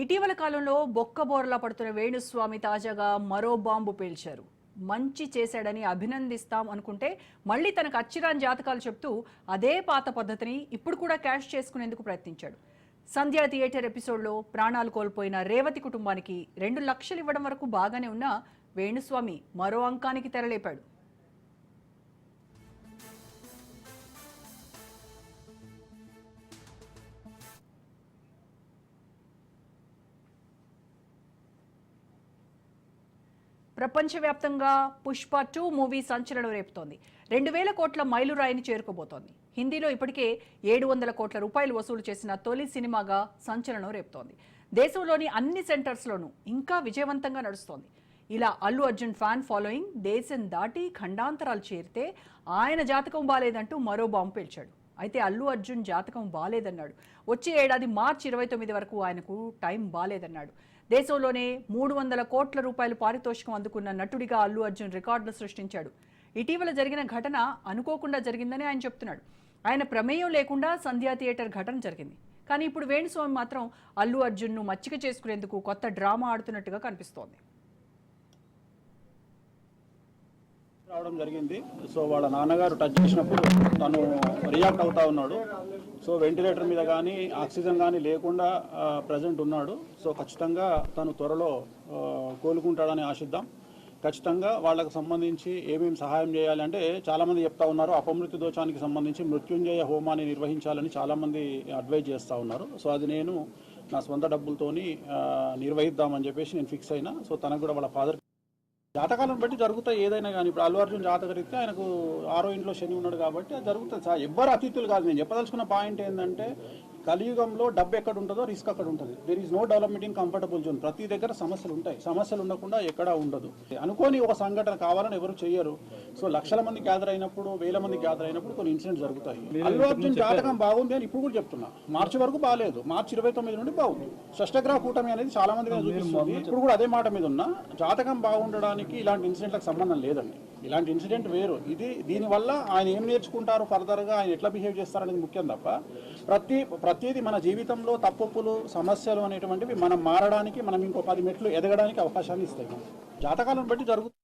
ఇటీవల కాలంలో బొక్క బోర్లా పడుతున్న వేణుస్వామి తాజాగా మరో బాంబు పేల్చారు. మంచి చేశాడని అభినందిస్తాం అనుకుంటే మళ్ళీ తనకు అచ్చిరాని జాతకాలు చెప్తూ అదే పాత పద్ధతిని ఇప్పుడు కూడా క్యాష్ చేసుకునేందుకు ప్రయత్నించాడు. సంధ్యా థియేటర్ ఎపిసోడ్లో ప్రాణాలు కోల్పోయిన రేవతి కుటుంబానికి రెండు లక్షలు ఇవ్వడం వరకు బాగానే ఉన్న వేణుస్వామి మరో అంకానికి తెరలేపాడు. ప్రపంచవ్యాప్తంగా పుష్ప టూ మూవీ సంచలనం రేపుతోంది. రెండు వేల కోట్ల మైలురాయిని చేరుకోబోతోంది. హిందీలో ఇప్పటికే ఏడు వందల కోట్ల రూపాయలు వసూలు చేసిన తొలి సినిమాగా సంచలనం రేపుతోంది. దేశంలోని అన్ని సెంటర్స్లోనూ ఇంకా విజయవంతంగా నడుస్తోంది. ఇలా అల్లు అర్జున్ ఫ్యాన్ ఫాలోయింగ్ దేశం దాటి ఖండాంతరాలు చేరితే ఆయన జాతకం బాలేదంటూ మరో బాంబు పేల్చాడు. అయితే అల్లు అర్జున్ జాతకం బాలేదన్నాడు. వచ్చే ఏడాది మార్చి ఇరవై తొమ్మిది వరకు ఆయనకు టైం బాలేదన్నాడు. దేశంలోనే మూడు వందల కోట్ల రూపాయలు పారితోషికం అందుకున్న నటుడిగా అల్లు అర్జున్ రికార్డులు సృష్టించాడు. ఇటీవల జరిగిన ఘటన అనుకోకుండా జరిగిందని ఆయన చెప్తున్నాడు. ఆయన ప్రమేయం లేకుండా సంధ్యా థియేటర్ ఘటన జరిగింది. కానీ ఇప్పుడు వేణుస్వామి మాత్రం అల్లు అర్జున్ను మచ్చిక చేసుకునేందుకు కొత్త డ్రామా ఆడుతున్నట్టుగా కనిపిస్తోంది. రావడం జరిగింది. సో వాళ్ళ నాన్నగారు టచ్ చేసినప్పుడు తను రియాక్ట్ అవుతా ఉన్నాడు. సో వెంటిలేటర్ మీద కానీ ఆక్సిజన్ కానీ లేకుండా ప్రజెంట్ ఉన్నాడు. సో ఖచ్చితంగా తను త్వరలో కోలుకుంటాడని ఆశిద్దాం. ఖచ్చితంగా వాళ్ళకు సంబంధించి ఏమేమి సహాయం చేయాలి అంటే చాలామంది చెప్తా ఉన్నారు. అపమృత్యు దోషానికి సంబంధించి మృత్యుంజయ హోమాన్ని నిర్వహించాలని చాలామంది అడ్వైజ్ చేస్తూ ఉన్నారు. సో అది నేను నా సొంత డబ్బులతోని నిర్వహిద్దామని చెప్పేసి నేను ఫిక్స్ అయినా. సో తనకు కూడా వాళ్ళ ఫాదర్ జాతకాలను బట్టి జరుగుతాయి ఏదైనా కానీ. ఇప్పుడు అల్లు అర్జున్ జాతకరీత్యా ఆయనకు ఆరో ఇంట్లో శని ఉన్నాడు కాబట్టి అది జరుగుతుంది. సార్ ఎవ్వరు అతిథులు కాదు. నేను చెప్పదలుచుకున్న పాయింట్ ఏంటంటే కలియుగంలో డబ్బు ఎక్కడ ఉంటుందో రిస్క్ అక్కడ ఉంటుంది. There is no development in comfortable zone ప్రతి దగ్గర సమస్యలు ఉంటాయి. సమస్యలు ఉండకుండా ఎక్కడా ఉండదు. అనుకోని ఒక సంఘటన కావాలని ఎవరు చెయ్యరు. సో లక్షల మంది గ్యాదర్ అయినప్పుడు వేల మంది గ్యాదర్ అయినప్పుడు కొన్ని ఇన్సిడెంట్స్ జరుగుతాయి. అల్లు అర్జున్ జాతకం బాగుంది అని ఇప్పుడు కూడా చెప్తున్నా. మార్చి వరకు బాగాలేదు మార్చి ఇరవై తొమ్మిది నుండి బాగుంది. షష్టగ్రహ కూటమి అనేది చాలా మంది మీద చూపిస్తుంది. ఇప్పుడు కూడా అదే మాట మీద ఉన్నా. జాతకం బాగుండడానికి ఇలాంటి ఇన్సిడెంట్లకు సంబంధం లేదండి. ఇలాంటి ఇన్సిడెంట్ వేరు. ఇది దీనివల్ల ఆయన ఏం నేర్చుకుంటారు ఫర్దర్గా? ఆయన ఎట్లా బిహేవ్ చేస్తారనేది ముఖ్యం తప్ప ప్రతి ప్రతిదీ మన జీవితంలో తప్పులు సమస్యలు అనేటువంటివి మనం మారడానికి మనం ఇంకో పది మెట్లు ఎదగడానికి అవకాశాన్ని ఇస్తాయి. జాతకాలను బట్టి జరుగుతుంది